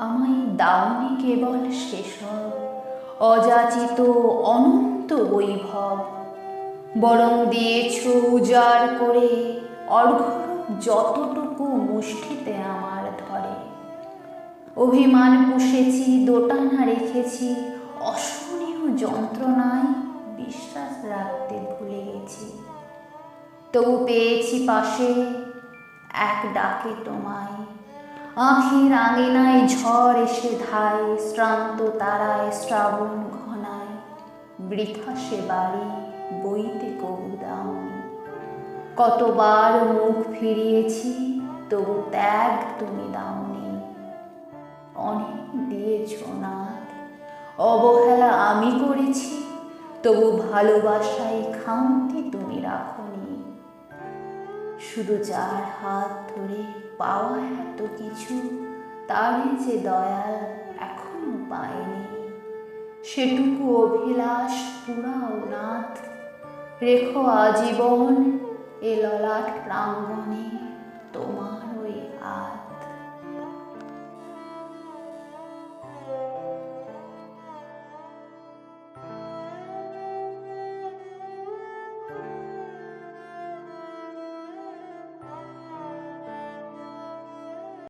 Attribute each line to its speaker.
Speaker 1: আমায় দাওনি কেবল সেসব, অযাচিত অনন্ত বৈভব। বরং দিয়েছ উজাড় করে অর্ঘ্যরূপ যতটুকু মুষ্টিতে আমার ধরে। অভিমান পুষেছি, দোটানা রেখেছি, অসহনীয় যন্ত্রণায় বিশ্বাস রাখতে ভুলে গেছি। তবু পেয়েছি পাশে এক ডাকে তোমায় আঁখির আঙিনায় ঝড় এসে ধায়, শ্রান্ত তারায় শ্রাবণ ঘনায়, বৃথা সে বাড়ি বইতে কবু দাওনি কতবার মুখ ফিরিয়েছি, তবু ত্যাগ তুমি দাওনি। অনেক দিয়েছ নাথ অবহেলা আমি করেছি, তবু ভালোবাসায় খামতি তুমি রাখনি। শুধু যার হাত ধরে পাওয়া এত কিছু, তারই যে দয়াল এখনও পায়নি। সেটুকু অভিলাষ পুরাও নাথ। রেখো আজীবন এ ললাট প্রাঙ্গণে।